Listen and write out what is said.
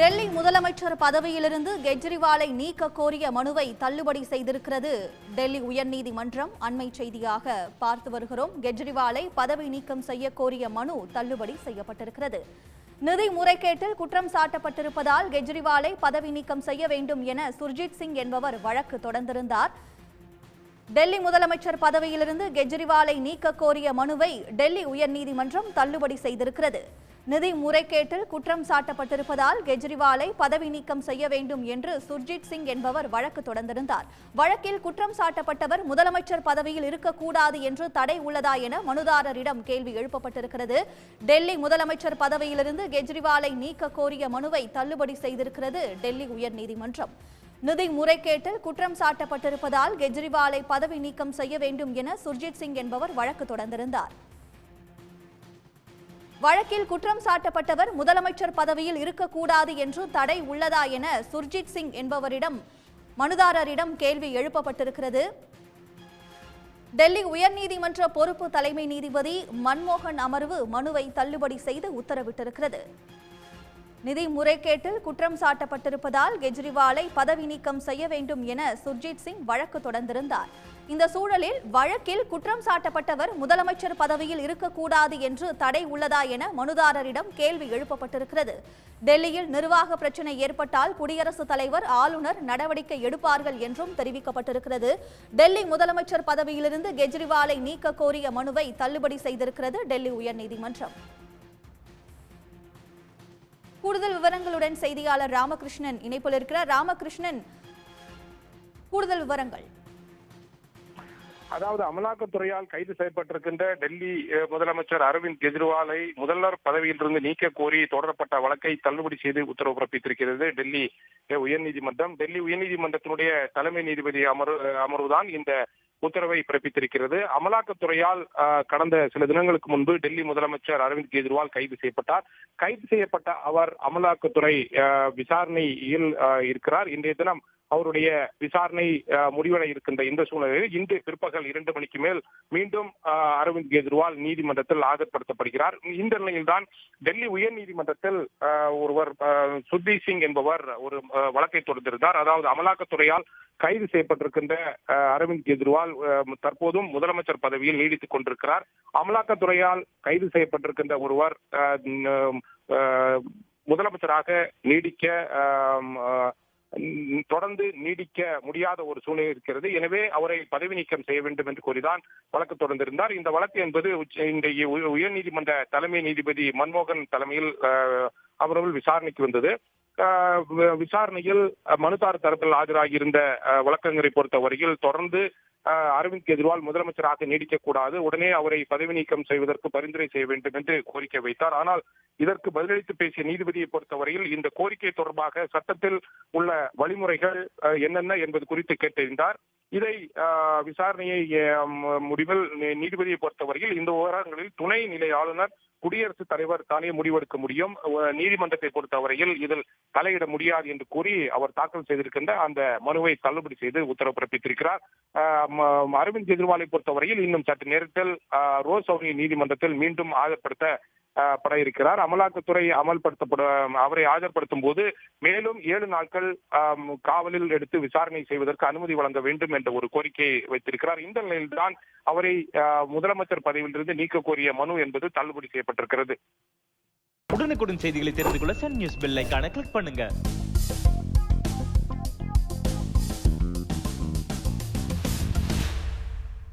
டெல்லி முதலமைச்சர் பதவியிலிருந்து கெஜ்ரிவாலை நீக்க கோரிய மனுவை தள்ளுபடி செய்திருக்கிறது. டெல்லி உயர்நீதிமன்றம் அண்மை செய்தியாக பார்த்து வருகிறோம். கெஜ்ரிவாலை பதவி நீக்கம் செய்ய கோரிய மனு தள்ளுபடி செய்யப்பட்டிருக்கிறது. நிதி முறைகேட்டில் குற்றம் சாட்டப்பட்டிருப்பதால் கெஜ்ரிவாலை பதவி நீக்கம் செய்ய வேண்டும் என சுர்ஜித் சிங் என்பவர் வழக்கு தொடர்ந்திருந்தார். டெல்லி முதலமைச்சர் பதவியிலிருந்து கெஜ்ரிவாலை நீக்க கோரிய மனுவை டெல்லி உயர்நீதிமன்றம் தள்ளுபடி செய்திருக்கிறது. நிதி முறைகேட்டில் குற்றம் சாட்டப்பட்டிருப்பதால் கெஜ்ரிவாலை பதவி நீக்கம் செய்ய வேண்டும் என்று சுர்ஜித் சிங் என்பவர் வழக்கு தொடர்ந்திருந்தார். வழக்கில் குற்றம் சாட்டப்பட்டவர் முதலமைச்சர் பதவியில் இருக்கக்கூடாது என்று தடை உள்ளதா என மனுதாரரிடம் கேள்வி எழுப்பப்பட்டிருக்கிறது. டெல்லி முதலமைச்சர் பதவியிலிருந்து கெஜ்ரிவாலை நீக்க கோரிய மனுவை தள்ளுபடி செய்திருக்கிறது டெல்லி உயர்நீதிமன்றம். நிதி முறைகேட்டில் குற்றம் சாட்டப்பட்டிருப்பதால் கெஜ்ரிவாலை பதவி நீக்கம் செய்ய வேண்டும் என சுர்ஜித் சிங் என்பவர் வழக்கு தொடர்ந்திருந்தார். வழக்கில் குற்றம் சாட்டப்பட்டவர் முதலமைச்சர் பதவியில் இருக்கக்கூடாது என்று தடை உள்ளதா என சுர்ஜித் சிங் என்பவரிடம் மனுதாரரிடம் கேள்வி எழுப்பப்பட்டிருக்கிறது. டெல்லி உயர்நீதிமன்ற பொறுப்பு தலைமை நீதிபதி மன்மோகன் அமர்வு மனுவை தள்ளுபடி செய்து உத்தரவிட்டிருக்கிறது. நிதி முறைகேட்டில் குற்றம் சாட்டப்பட்டிருப்பதால் கெஜ்ரிவாலை பதவி நீக்கம் செய்ய வேண்டும் என சுர்ஜித் சிங் வழக்கு தொடர்ந்திருந்தார். இந்த சூழலில் வழக்கில் குற்றம் சாட்டப்பட்டவர் முதலமைச்சர் பதவியில் இருக்கக்கூடாது என்று தடை உள்ளதா என மனுதாரரிடம் கேள்வி எழுப்பப்பட்டிருக்கிறது. டெல்லியில் நிர்வாக பிரச்சினை ஏற்பட்டால் குடியரசுத் தலைவர் ஆளுநர் நடவடிக்கை எடுப்பார்கள் என்றும் தெரிவிக்கப்பட்டிருக்கிறது. டெல்லி முதலமைச்சர் பதவியிலிருந்து கெஜ்ரிவாலை நீக்க கோரிய மனுவை தள்ளுபடி செய்திருக்கிறது டெல்லி உயர்நீதிமன்றம். கூடுதல் விவரங்களுடன் செய்தியாளர் ராமகிருஷ்ணன் இணைப்பில் இருக்கிறார். ராமகிருஷ்ணன் கூடுதல் விவரங்கள். அதாவது அமலாக்கத்துறையால் கைது செய்யப்பட்டிருக்கின்ற டெல்லி முதலமைச்சர் அரவிந்த் கெஜ்ரிவாலை முதல்வர் பதவியிலிருந்து நீக்க கோரி தொடரப்பட்ட வழக்கை தள்ளுபடி செய்து உத்தரவு பிறப்பித்திருக்கிறது டெல்லி உயர்நீதிமன்றம். டெல்லி உயர்நீதிமன்றத்தினுடைய தலைமை நீதிபதி அமர்வு அமர்வுதான் இந்த உத்தரவை பிறப்பித்திருக்கிறது. அமலாக்கத்துறையால் கடந்த சில தினங்களுக்கு முன்பு டெல்லி முதலமைச்சர் அரவிந்த் கெஜ்ரிவால் கைது செய்யப்பட்டார். கைது செய்யப்பட்ட அவர் அமலாக்கத்துறை விசாரணையில் அஹ், இருக்கிறார். இன்றைய தினம் அவருடைய விசாரணை அஹ், முடிவடை இருக்கின்ற இந்த சூழ்நிலையில் இன்று பிற்பகல் இரண்டு மணிக்கு மேல் மீண்டும் அரவிந்த் கெஜ்ரிவால் நீதிமன்றத்தில் ஆஜர்படுத்தப்படுகிறார். இந்த நிலையில்தான் டெல்லி உயர் நீதிமன்றத்தில் ஒருவர் அஹ், சிங் என்பவர் ஒரு வழக்கை தொடர்ந்திருந்தார் அதாவது அமலாக்கத்துறையால் கைது செய்யப்பட்டிருக்கின்ற அஹ், அரவிந்த் கெஜ்ரிவால் தற்போதும் முதலமைச்சர் பதவியில் நீடித்துக் கொண்டிருக்கிறார். அமலாக்கத்துறையால் கைது செய்யப்பட்டிருக்கின்ற ஒருவர் அஹ், முதலமைச்சராக நீடிக்க தொடர்ந்து நீடிக்க முடியாத ஒரு சூழ்நிலை இருக்கிறது. எனவே அவரை பதவி நீக்கம் செய்ய வேண்டும் என்று கூறிதான் வழக்கு தொடர்ந்திருந்தார். இந்த வழக்கு என்பது உச்ச- இன்றைய உய- உயர்நீதிமன்ற தலைமை நீதிபதி மன்மோகன் தலைமையில் அவர்கள் விசாரணைக்கு வந்தது. விசாரணையில் மனுதார் தரப்பில் ஆஜராகியிருந்த வழக்கறிஞரை பொறுத்தவரையில் தொடர்ந்து அரவிந்த் கெஜ்ரிவால் முதலமைச்சராக நீடிக்கக்கூடாது. உடனே அவரை பதவி நீக்கம் செய்வதற்கு பரிந்துரை செய்ய வேண்டும் என்று கோரிக்கை வைத்தார். ஆனால் இதற்கு பதிலளித்து பேசிய நீதிபதியை பொறுத்தவரையில் இந்த கோரிக்கை தொடர்பாக சட்டத்தில் உள்ள வழிமுறைகள் அஹ், என்னென்ன என்பது குறித்து கேட்டறிந்தார். இதை விசாரணையை முடிவில் நீதிபதியை பொறுத்தவரையில் இந்த விவகாரங்களில் துணை நிலை ஆளுநர் குடியரசுத் தலைவர் தானே முடிவெடுக்க முடியும். அஹ், நீதிமன்றத்தை பொறுத்தவரையில் இதில் தலையிட முடியாது என்று கூறி அவர் தாக்கல் செய்திருக்கின்ற அந்த மனுவை தள்ளுபடி செய்து உத்தரவு பிறப்பித்திருக்கிறார். அரவிந்த் கெஜ்ரிவாலை பொறுத்தவரையில் இன்னும் சற்று நேரத்தில் ரோஸ் அவர்களின் நீதிமன்றத்தில் மீண்டும் ஆஜர்படுத்த பட இருக்கிறார். அமலாக்கத்துறை அமல்படுத்தப்பட அவரை ஆஜர்படுத்தும் போது மேலும் ஏழு நாட்கள் காவலில் எடுத்து விசாரணை செய்வதற்கு அனுமதி வழங்க வேண்டும் என்ற ஒரு கோரிக்கையை வைத்திருக்கிறார். இந்த நிலையில்தான் அவரை முதலமைச்சர் பதவியிலிருந்து நீக்க கோரிய மனு என்பது தள்ளுபடி செய்யப்பட்டிருக்கிறது. உடனுக்குடன் செய்திகளை தெரிந்து கொள்ள சன் நியூஸ் பெல் ஐக்கான கிளிக் பண்ணுங்க.